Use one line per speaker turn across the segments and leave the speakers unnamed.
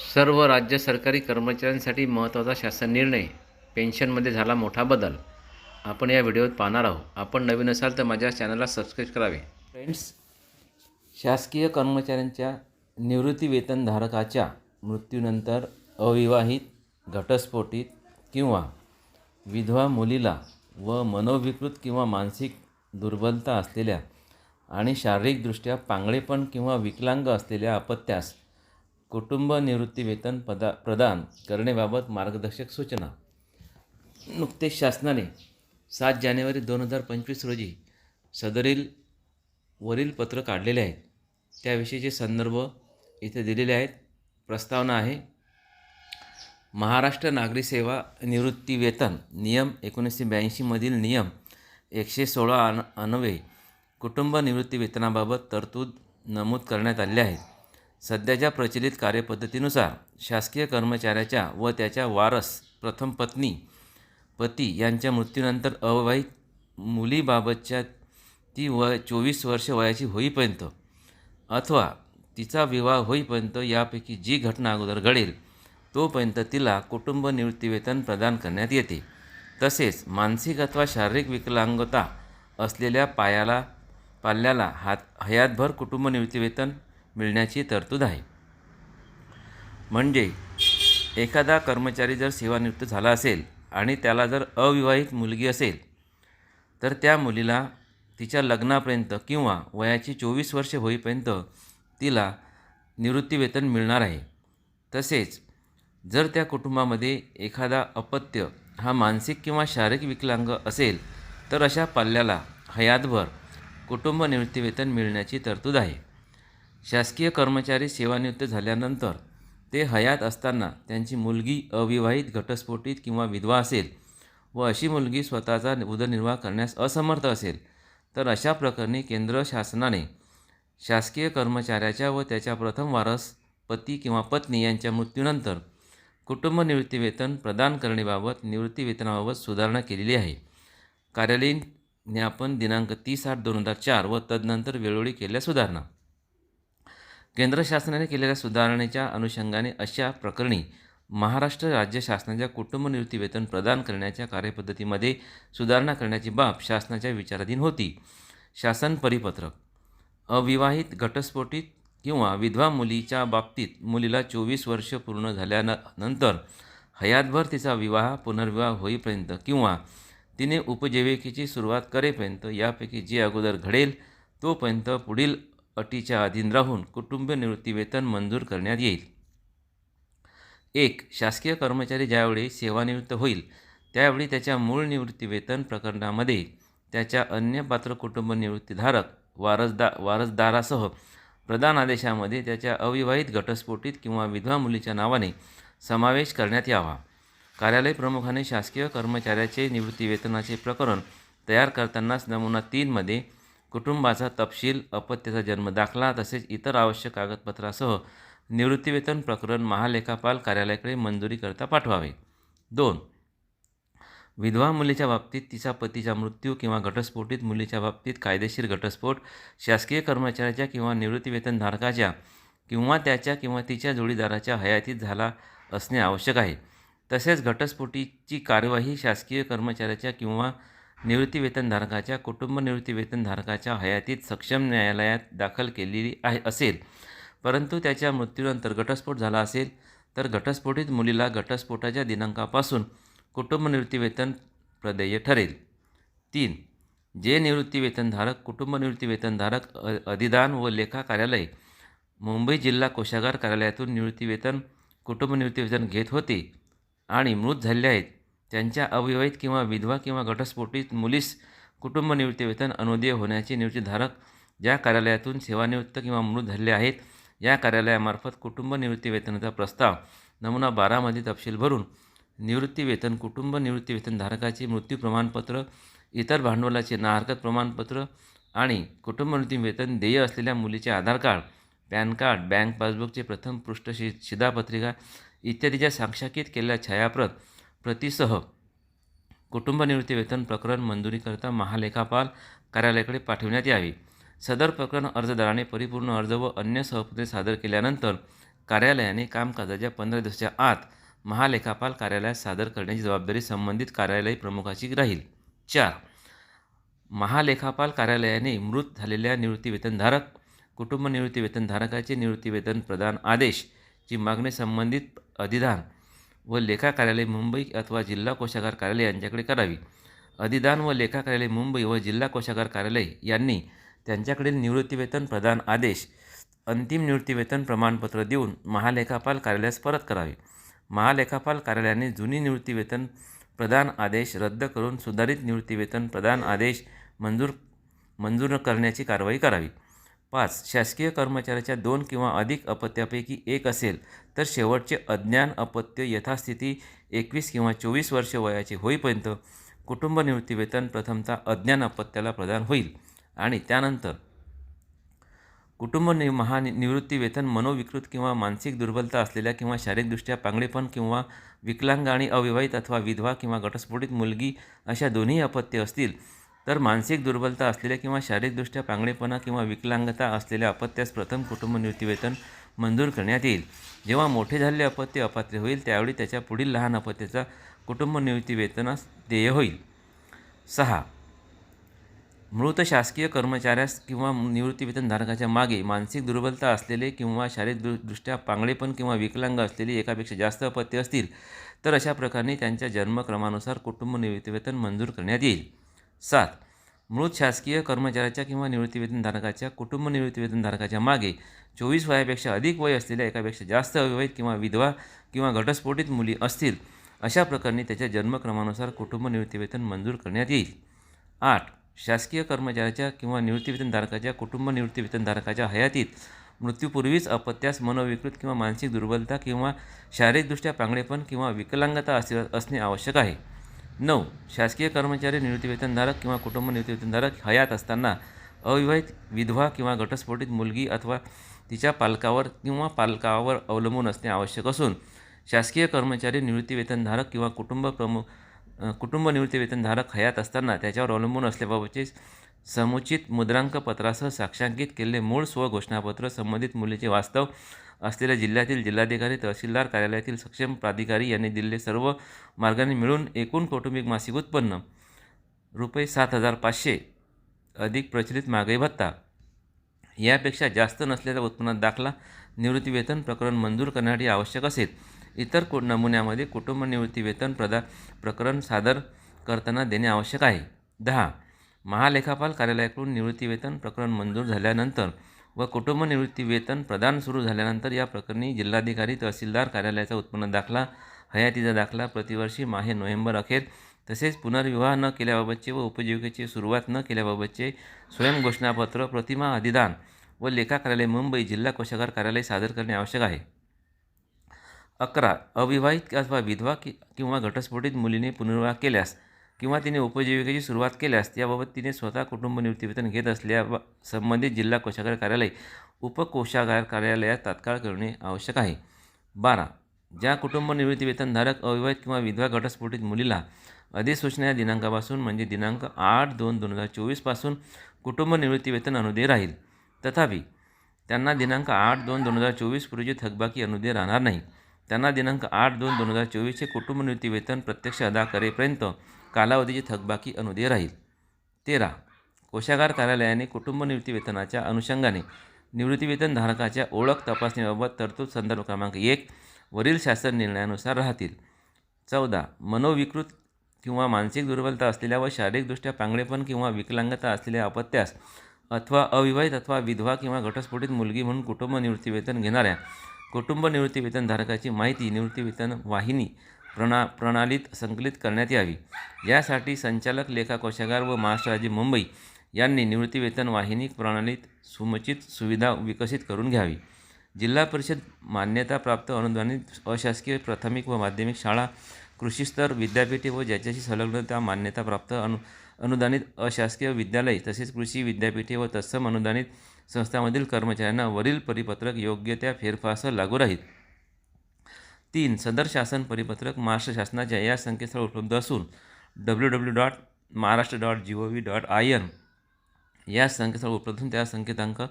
सर्व राज्य सरकारी कर्मचाऱ्यांसाठी महत्त्वाचा शासन निर्णय. पेन्शनमध्ये झाला मोठा बदल. आपण या व्हिडिओत पाहणार आहोत. आपण नवीन असाल तर माझ्या चॅनलला सबस्क्राईब करावे. फ्रेंड्स शासकीय कर्मचाऱ्यांच्या निवृत्ती वेतनधारकाच्या मृत्यूनंतर अविवाहित घटस्फोटित किंवा विधवा मुलीला व मनोविकृत किंवा मानसिक दुर्बलता असलेल्या आणि शारीरिकदृष्ट्या पांगळेपण किंवा विकलांग असलेल्या अपत्यास कुटुंब निवृत्ती वेतन पदा प्रदान करण्याबाबत मार्गदर्शक सूचना. नुकतेच शासनाने सात जानेवारी दोन हजार पंचवीस रोजी सदरील वरील पत्र काढलेले आहेत. त्याविषयीचे संदर्भ इथे दिलेले आहेत. प्रस्तावना आहे महाराष्ट्र नागरी सेवा निवृत्ती वेतन नियम एकोणीसशे ब्याऐंशीमधील नियम एकशे सोळा अन अन्वये कुटुंब निवृत्ती वेतनाबाबत तरतूद नमूद करण्यात आले आहेत सध्याच्या प्रचलित कार्यपद्धतीनुसार शासकीय कर्मचाऱ्याच्या व त्याच्या वारस प्रथम पत्नी पती यांच्या मृत्यूनंतर अविवाहित मुलीबाबतच्या ती वय चोवीस वर्ष वयाची होईपर्यंत अथवा तिचा विवाह होईपर्यंत यापैकी जी घटना अगोदर घडेल तोपर्यंत तिला कुटुंब निवृत्तीवेतन प्रदान करण्यात येते. तसेच मानसिक अथवा शारीरिक विकलांगता असलेल्या पायाला पाल्याला हात हयातभर कुटुंब निवृत्तीवेतन मिळण्याची तरतूद आहे. म्हणजे एखादा कर्मचारी जर सेवानिवृत्त झाला असेल आणि त्याला जर अविवाहित मुलगी असेल तर त्या मुलीला तिच्या लग्नापर्यंत किंवा वयाची चोवीस वर्षे होईपर्यंत तिला निवृत्तीवेतन मिळणार आहे. तसेच जर त्या कुटुंबामध्ये एखादा अपत्य हा मानसिक किंवा शारीरिक विकलांग असेल तर अशा पाल्याला हयातभर कुटुंब निवृत्तीवेतन मिळण्याची तरतूद आहे. शासकीय कर्मचारी सेवानिवृत्त झाल्यानंतर ते हयात असताना त्यांची मुलगी अविवाहित घटस्फोटित किंवा विधवा असेल व अशी मुलगी स्वतःचा उदरनिर्वाह करण्यास असमर्थ असेल तर अशा प्रकरणी केंद्र शासनाने शासकीय कर्मचाऱ्याच्या व त्याच्या प्रथम वारस पती किंवा पत्नी यांच्या मृत्यूनंतर कुटुंब निवृत्तीवेतन प्रदान करण्याबाबत निवृत्तीवेतनाबाबत सुधारणा केलेली आहे. कार्यालयीन ज्ञापन दिनांक तीस आठ दोन हजार चार व तदनंतर वेळोवेळी केलेल्या सुधारणा केंद्र शासनाने केलेल्या सुधारणेच्या अनुषंगाने अशा प्रकरणी महाराष्ट्र राज्य शासनाच्या कुटुंब निवृत्ती वेतन प्रदान करण्याच्या कार्यपद्धतीमध्ये सुधारणा करण्याची बाब शासनाच्या विचाराधीन होती. शासन परिपत्रक. अविवाहित घटस्फोटित किंवा विधवा मुलीच्या बाबतीत मुलीला चोवीस वर्ष पूर्ण झाल्यानंतर हयातभर तिचा विवाह पुनर्विवाह होईपर्यंत किंवा तिने उपजीविकेची सुरुवात करेपर्यंत यापैकी जे अगोदर घडेल तोपर्यंत पुढील अटीच्या अधीन राहून कुटुंब निवृत्तीवेतन मंजूर करण्यात येईल. एक शासकीय कर्मचारी ज्यावेळी सेवानिवृत्त होईल त्यावेळी त्याच्या मूळ निवृत्तीवेतन प्रकरणामध्ये त्याच्या अन्य पात्र कुटुंब निवृत्तीधारक वारसदा वारसदारासह प्रदान आदेशामध्ये त्याच्या अविवाहित घटस्फोटीत किंवा विधवा मुलीच्या नावाने समावेश करण्यात यावा. कार्यालय प्रमुखाने शासकीय कर्मचाऱ्याचे निवृत्तीवेतनाचे प्रकरण तयार करतानाच नमुना तीनमध्ये कुटुंबाचा तपशील अपत्याचा जन्म दाखला तसेच इतर आवश्यक कागदपत्रासह निवृत्तीवेतन प्रकरण महालेखापाल कार्यालयाकडे मंजुरीकरता पाठवावे. दोन विधवा मुलीच्या बाबतीत तिचा पतीचा मृत्यू किंवा घटस्फोटीत मुलीच्या बाबतीत कायदेशीर घटस्फोट शासकीय कर्मचाऱ्याच्या किंवा निवृत्तीवेतनधारकाच्या किंवा त्याच्या किंवा तिच्या जोडीदाराच्या हयातीत झाला असणे आवश्यक आहे. तसेच घटस्फोटीची कार्यवाही शासकीय कर्मचाऱ्याच्या किंवा निवृत्तीवेतनधारकाच्या कुटुंब निवृत्तीवेतनधारकाच्या हयातीत सक्षम न्यायालयात दाखल केलेली आहे असेल. परंतु त्याच्या मृत्यूनंतर घटस्फोट झाला असेल तर घटस्फोटित मुलीला घटस्फोटाच्या दिनांकापासून कुटुंब निवृत्तीवेतन प्रदेय ठरेल. तीन जे निवृत्तीवेतनधारक कुटुंब निवृत्तीवेतनधारक अ अधिदान व लेखा कार्यालय मुंबई जिल्हा कोषागार कार्यालयातून निवृत्तीवेतन कुटुंब निवृत्तीवेतन घेत होते आणि मृत झालेले आहेत. त्यांच्या अविवाहित किंवा विधवा किंवा घटस्फोटित मुलीस कुटुंब निवृत्तीवेतन अनुदेय होण्याचे निवृत्तीधारक ज्या कार्यालयातून सेवानिवृत्त किंवा मृत झालेले आहेत या कार्यालयामार्फत कुटुंब निवृत्तीवेतनाचा प्रस्ताव नमुना बारामध्ये तपशील भरून निवृत्तीवेतन कुटुंब निवृत्तीवेतनधारकाचे मृत्यू प्रमाणपत्र इतर भांडवलाचे नाहरकत प्रमाणपत्र आणि कुटुंब निवृत्तीवेतन देय असलेल्या मुलीचे Aadhaar card PAN card bank पासबुकचे प्रथम पृष्ठ शि शिधापत्रिका इत्यादीच्या साक्षाकित केलेल्या छायाप्रत प्रतिसह कुटुंब निवृत्तीवेतन प्रकरण मंजुरीकरता महालेखापाल कार्यालयाकडे पाठविण्यात यावी. सदर प्रकरण अर्जदाराने परिपूर्ण अर्ज व अन्य सहपत्रे सादर केल्यानंतर कार्यालयाने कामकाजाच्या पंधरा दिवसाच्या आत महालेखापाल कार्यालयात सादर करण्याची जबाबदारी संबंधित कार्यालय प्रमुखाची राहील. चार. महालेखापाल कार्यालयाने मृत झालेल्या निवृत्तीवेतनधारक कुटुंब निवृत्तीवेतनधारकाचे निवृत्तीवेतन प्रदान आदेश ची मागणी संबंधित अधिदान व लेखा कार्यालय मुंबई अथवा जिल्हा कोषागार कार्यालय यांच्याकडे करावी. अधिदान व लेखा कार्यालय मुंबई व जिल्हा कोषागार कार्यालय यांनी त्यांच्याकडील निवृत्तीवेतन प्रदान आदेश अंतिम निवृत्तीवेतन प्रमाणपत्र देऊन महालेखापाल कार्यालयास परत करावे. महालेखापाल कार्यालयाने जुनी निवृत्तीवेतन प्रदान आदेश रद्द करून सुधारित निवृत्तीवेतन प्रदान आदेश मंजूर मंजूर करण्याची कारवाई करावी. पाच शासकीय कर्मचाऱ्याच्या दोन किंवा अधिक अपत्यापैकी एक असेल तर शेवटचे अज्ञान अपत्य यथास्थिती एकवीस किंवा चोवीस वर्ष वयाचे होईपर्यंत कुटुंब निवृत्तीवेतन प्रथमतः अज्ञान अपत्याला प्रदान होईल. आणि त्यानंतर कुटुंब नि महा निवृत्तीवेतन मनोविकृत किंवा मानसिक दुर्बलता असलेल्या किंवा शारीरिकदृष्ट्या पांगळेपण किंवा विकलांग आणि अविवाहित अथवा विधवा किंवा घटस्फोटित मुलगी अशा दोन्ही अपत्य असतील तर मानसिक दुर्बलता असलेल्या किंवा शारीरिकदृष्ट्या पांगळेपणा किंवा विकलांगता असलेल्या अपत्यास प्रथम कुटुंब निवृत्तीवेतन मंजूर करण्यात येईल. जेव्हा मोठे झालेले अपत्य अपात्र होईल त्यावेळी त्याच्या पुढील लहान अपत्याचा कुटुंब निवृत्तीवेतनास देय होईल. सहा. मृत शासकीय कर्मचाऱ्यास किंवा निवृत्तीवेतनधारकाच्या मागे मानसिक दुर्बलता असलेले किंवा शारीरिकदृष्ट्या पांगडेपण पांगळेपण किंवा विकलांग असलेली एकापेक्षा जास्त अपत्य असतील तर अशा प्रकारे त्यांच्या जन्मक्रमानुसार कुटुंब निवृत्तीवेतन मंजूर करण्यात येईल. सात मृत शासकीय कर्मचाऱ्याच्या किंवा निवृत्तीवेतनधारकाच्या कुटुंब निवृत्तीवेतनधारकाच्या मागे चोवीस वयापेक्षा अधिक वय असलेल्या एकापेक्षा जास्त अविवाहित किंवा विधवा किंवा घटस्फोटित मुली असतील अशा प्रकरणी त्याच्या जन्मक्रमानुसार कुटुंब निवृत्तीवेतन मंजूर करण्यात येईल. आठ शासकीय कर्मचाऱ्याच्या किंवा निवृत्तीवेतनधारकाच्या कुटुंब निवृत्तीवेतनधारकाच्या हयातीत मृत्यूपूर्वीच अपत्यास मनोविकृत किंवा मानसिक दुर्बलता किंवा शारीरिकदृष्ट्या पांगडेपण किंवा विकलांगता असे असणे आवश्यक आहे. नऊ शासकीय कर्मचारी निवृत्तीवेतनधारक किंवा कुटुंब निवृत्तीवेतनधारक हयात असताना अविवाहित विधवा किंवा घटस्फोटित मुलगी अथवा तिच्या पालकावर किंवा पालकावर अवलंबून असणे आवश्यक असून शासकीय कर्मचारी निवृत्तीवेतनधारक किंवा कुटुंब प्रमुख कुटुंब निवृत्तीवेतनधारक हयात असताना त्याच्यावर अवलंबून असल्याबाबतचे समुचित मुद्रांक पत्रासह साक्षांकित केलेले मूळ स्वघोषणापत्र संबंधित मुलीचे वास्तव असलेल्या जिल्ह्यातील जिल्हाधिकारी तहसीलदार कार्यालयातील सक्षम प्राधिकारी यांनी दिलेले सर्व मार्गाने मिळून एकूण कौटुंबिक मासिक उत्पन्न रुपये सात हजार पाचशे अधिक प्रचलित महागाई भत्ता यापेक्षा जास्त नसलेल्या उत्पन्नात दाखला निवृत्तीवेतन प्रकरण मंजूर करण्यासाठी आवश्यक असेल. इतर को नमुन्यामध्ये कुटुंब निवृत्तीवेतन प्रदा प्रकरण सादर करताना देणे आवश्यक आहे. दहा. महालेखापाल कार्यालयाकडून निवृत्तीवेतन प्रकरण मंजूर झाल्यानंतर व कुटुंब निवृत्ती वेतन प्रदान सुरू झाल्यानंतर या प्रकरणी जिल्हाधिकारी तहसीलदार कार्यालयाचा उत्पन्न दाखला हयातीचा दाखला प्रतिवर्षी माहे नोव्हेंबर अखेर तसेच पुनर्विवाह न केल्याबाबतचे व उपजीविकेची सुरुवात न केल्याबाबतचे स्वयंघोषणापत्र प्रतिमा अधिदान व लेखा कार्यालय मुंबई जिल्हा कोषागार कार्यालय सादर करणे आवश्यक आहे. अकरा अविवाहित अथवा विधवा कि किंवा घटस्फोटित मुलीने पुनर्विवाह केल्यास किंवा तिने उपजीविकेची सुरुवात केल्यास त्याबाबत तिने स्वतः कुटुंब निवृत्तीवेतन घेत असल्या संबंधित जिल्हा कोषागार कार्यालय उपकोषागार कार्यालयात तात्काळ करणे आवश्यक आहे. बारा. ज्या कुटुंब निवृत्तीवेतनधारक अविवाहित किंवा विधवा घटस्फोटित मुलीला अधिसूचना या दिनांकापासून म्हणजे दिनांक आठ दोन दोन हजार चोवीसपासून कुटुंब निवृत्तीवेतन अनुदेय राहील. तथापि त्यांना दिनांक आठ दोन दोन हजार चोवीसपूर्वीची थकबाकी अनुदेय राहणार नाही. त्यांना दिनांक आठ दोन दोन हजार चोवीसचे कुटुंब निवृत्तीवेतन प्रत्यक्ष अदा करेपर्यंत कालावधीची थकबाकी अनुदे राहील. तेरा. कोषागार कार्यालयाने कुटुंब निवृत्तीवेतनाच्या अनुषंगाने निवृत्तीवेतनधारकाच्या ओळख तपासणीबाबत तरतूद संदर्भ क्रमांक एक वरील शासन निर्णयानुसार राहतील. चौदा. मनोविकृत किंवा मानसिक दुर्बलता असलेल्या व शारीरिकदृष्ट्या पांगळेपण किंवा विकलांगता असलेल्या अपत्यास अथवा अविवाहित अथवा विधवा किंवा घटस्फोटित मुलगी म्हणून कुटुंब निवृत्तीवेतन घेणाऱ्या कुटुंब निवृत्तीवेतनधारकाची माहिती निवृत्तीवेतन वाहिनी प्रणा प्रणालीत संकलित करण्यात यावी. यासाठी संचालक लेखा कोषागार व महाराष्ट्र राज्य मुंबई यांनी निवृत्तीवेतन वाहिनी प्रणालीत समुचित सुविधा विकसित करून घ्यावी. जिल्हा परिषद मान्यताप्राप्त अनुदानित अशासकीय प्राथमिक व माध्यमिक शाळा कृषीस्तर विद्यापीठे व ज्याच्याशी संलग्नता मान्यताप्राप्त अनु अनुदानित अशासकीय विद्यालय तसेच कृषी विद्यापीठे व तत्सम अनुदानित संस्थांमधील कर्मचाऱ्यांना वरील परिपत्रक योग्य त्या फेरफारसह लागू राहील. तीन सदर शासन परिपत्रक महाराष्ट्र शासनाच्या या संकेतस्थळ उपलब्ध असून W W dot Maharashtra dot G O V dot I N या संकेतस्थळ उपलब्ध असून त्या संकेतांक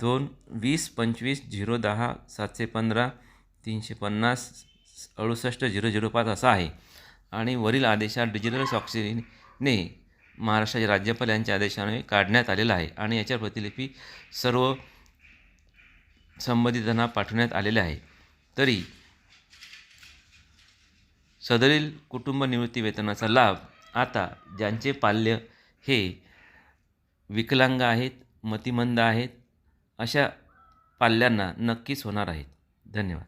दोन वीस पंचवीस झिरो दहा सातशे पंधरा तीनशे पन्नास अडुसष्ट झिरो झिरो पाच असा आहे. आणि वरील आदेशात डिजिटल स्वाक्षरीने महाराष्ट्राचे राज्यपाल यांच्या आदेशाने काढण्यात आलेला आहे आणि याच्या प्रतिलिपी सर्व संबंधितांना पाठवण्यात आलेल्या आहे. तरी सदरील कुटुंब निवृत्ती वेतनाचा लाभ आता ज्यांचे पाल्य हे विकलांग आहेत मतिमंद आहेत अशा पाल्यांना नक्कीच होणार आहेत. धन्यवाद.